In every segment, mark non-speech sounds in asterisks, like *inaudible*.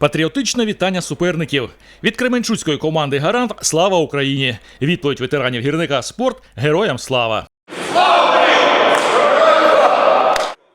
Патріотичне вітання суперників від Кременчуцької команди Гарант Слава Україні! Відповідь ветеранів гірника спорт Героям слава!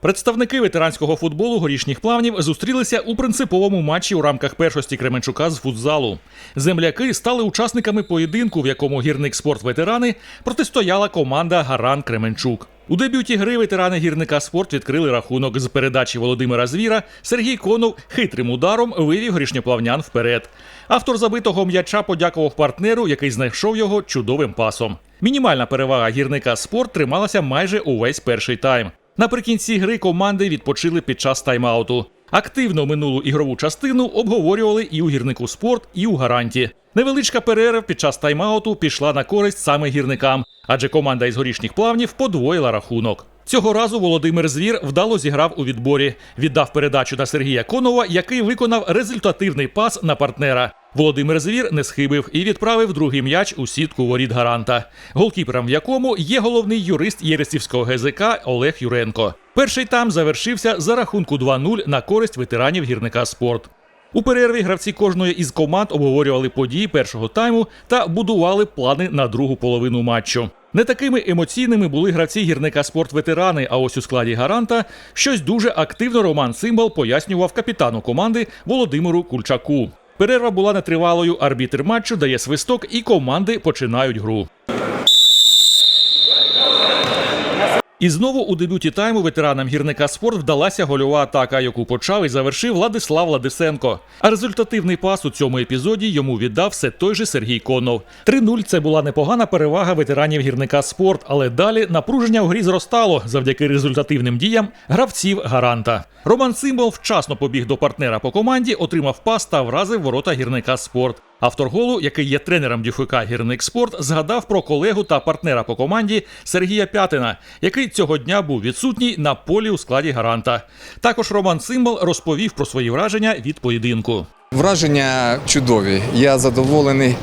Представники ветеранського футболу горішніх плавнів зустрілися у принциповому матчі у рамках першості Кременчука з футзалу. Земляки стали учасниками поєдинку, в якому гірник спорт ветерани протистояла команда Гаран Кременчук. У дебюті гри ветерани гірника спорт відкрили рахунок з передачі Володимира Звіра. Сергій Конов хитрим ударом вивів горішньоплавнян вперед. Автор забитого м'яча подякував партнеру, який знайшов його чудовим пасом. Мінімальна перевага гірника спорт трималася майже увесь перший тайм. Наприкінці гри команди відпочили під час тайм-ауту. Активно минулу ігрову частину обговорювали і у гірнику спорт, і у гаранті. Невеличка перерва під час тайм-ауту пішла на користь саме гірникам, адже команда із горішніх плавнів подвоїла рахунок. Цього разу Володимир Звір вдало зіграв у відборі, віддав передачу на Сергія Конова, який виконав результативний пас на партнера. Володимир Звір не схибив і відправив другий м'яч у сітку воріт гаранта, голкіпером в якому є головний юрист Єресівського ГЗК Олег Юренко. Перший там завершився за рахунку 2-0 на користь ветеранів гірника спорт. У перерві гравці кожної із команд обговорювали події першого тайму та будували плани на другу половину матчу. Не такими емоційними були гравці гірника спорт ветерани. А ось у складі гаранта щось дуже активно Роман Цимбал пояснював капітану команди Володимиру Кульчаку. Перерва була нетривалою. Арбітр матчу дає свисток, і команди починають гру. І знову у дебюті тайму ветеранам гірника спорт вдалася гольова атака, яку почав і завершив Владислав Владисенко. А результативний пас у цьому епізоді йому віддав все той же Сергій Конов. 3-0 – це була непогана перевага ветеранів гірника спорт, але далі напруження в грі зростало завдяки результативним діям гравців гаранта. Роман Цимбал вчасно побіг до партнера по команді, отримав пас та вразив ворота гірника спорт. Автор голу, який є тренером ДЮФК Гірник Спорт, згадав про колегу та партнера по команді Сергія Пятина, який цього дня був відсутній на полі у складі гаранта. Також Роман Цимбал розповів про свої враження від поєдинку. Враження чудові. Я задоволений.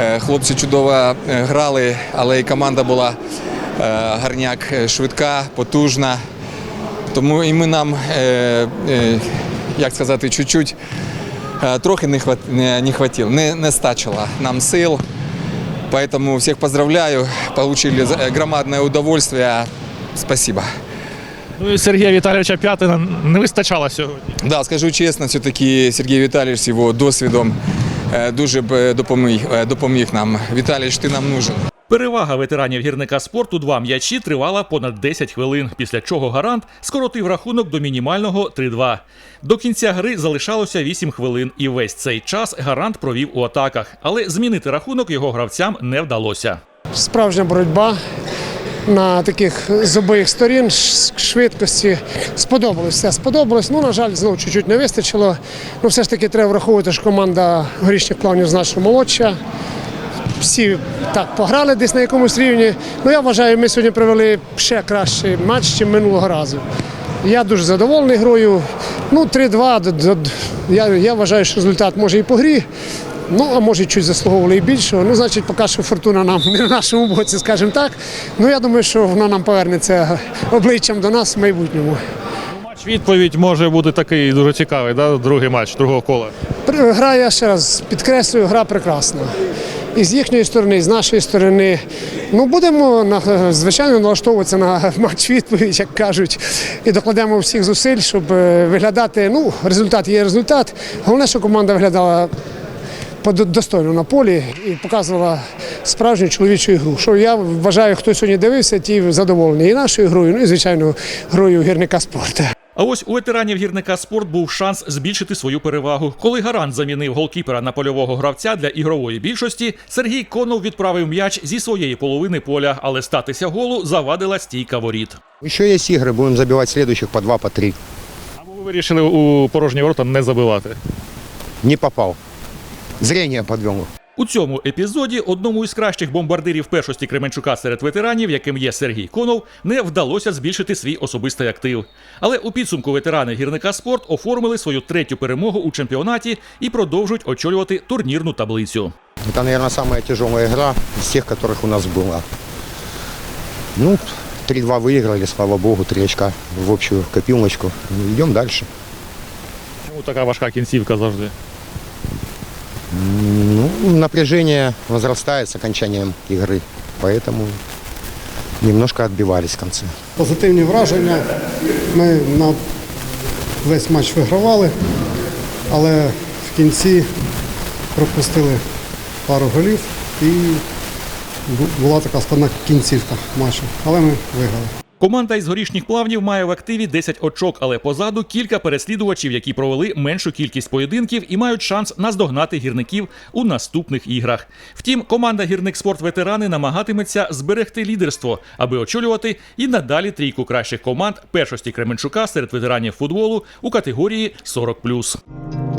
Е, Хлопці чудово е, грали, але і команда була е, гарняк швидка, потужна. Тому і ми нам, як сказати, чуть-чуть трохи не, хват, не, хватило, не, не стачило нам сил. Поэтому всех поздравляю. Получили э, громадное удовольствие. Спасибо. Ну і Сергія Віталійовича П'ятина не вистачало сьогодні. Да, скажу чесно, все-таки Сергій Віталійович з його досвідом е, дуже допоміг, допоміг нам. Віталійович, ти нам нужен. Перевага ветеранів гірника спорту два м'ячі тривала понад 10 хвилин, після чого гарант скоротив рахунок до мінімального 3-2. До кінця гри залишалося 8 хвилин, і весь цей час гарант провів у атаках, але змінити рахунок його гравцям не вдалося. Справжня боротьба на таких з обох сторін швидкості. Сподобалось, все сподобалось. Ну, на жаль, знову чуть-чуть не вистачило. Ну, все ж таки треба враховувати, що команда горішніх плавнів значно молодша. Всі так пограли десь на якомусь рівні. Ну, я вважаю, ми сьогодні провели ще кращий матч, ніж минулого разу. Я дуже задоволений грою. Ну, 3-2. д- д- д- Я, я вважаю, що результат може і по грі. Ну, а може, чуть заслуговували і більшого. Ну, значить, поки що фортуна нам не на нашому боці, скажімо так. Ну, я думаю, що вона нам повернеться обличчям до нас в майбутньому. Матч відповідь може бути такий дуже цікавий, да? другий матч другого кола. Гра, я ще раз підкреслюю, гра прекрасна. І з їхньої сторони, і з нашої сторони. Ну, будемо звичайно налаштовуватися на *laughs* матч відповідь, як кажуть, і докладемо всіх зусиль, щоб е, виглядати. Ну, результат є результат. Головне, що команда виглядала достойно на полі і показувала справжню чоловічу ігру. Що я вважаю, хто сьогодні дивився, ті задоволені і нашою грою, ну і звичайно грою гірника спорту. А ось у ветеранів гірника спорт був шанс збільшити свою перевагу. Коли гарант замінив голкіпера на польового гравця для ігрової більшості, Сергій Конов відправив м'яч зі своєї половини поля, але статися голу завадила стійка воріт. Еще есть игры, будем забивать следующих по два, по три. Або ви вирішили у порожні ворота не забивати. Не попал. Зрение подвел. У цьому епізоді одному із кращих бомбардирів першості Кременчука серед ветеранів, яким є Сергій Конов, не вдалося збільшити свій особистий актив. Але у підсумку ветерани гірника спорт оформили свою третю перемогу у чемпіонаті і продовжують очолювати турнірну таблицю. Это, наверное, самая тяжелая игра из тех, которых у нас была. Ну, 3-2 выиграли, слава богу, 3 очка в общую копилочку. Ну, Идем дальше. Чому така важка кінцівка завжди? Напряжение возрастает с окончанием игры, поэтому немножко отбивались в конце. Позитивні враження. Ми на весь матч вигравали, але в кінці пропустили пару голів і бу- була така складна кінцівка матчу. Але ми виграли. Команда із горішніх плавнів має в активі 10 очок, але позаду кілька переслідувачів, які провели меншу кількість поєдинків і мають шанс наздогнати гірників у наступних іграх. Втім, команда гірник спорт ветерани намагатиметься зберегти лідерство, аби очолювати і надалі трійку кращих команд першості Кременчука серед ветеранів футболу у категорії 40+.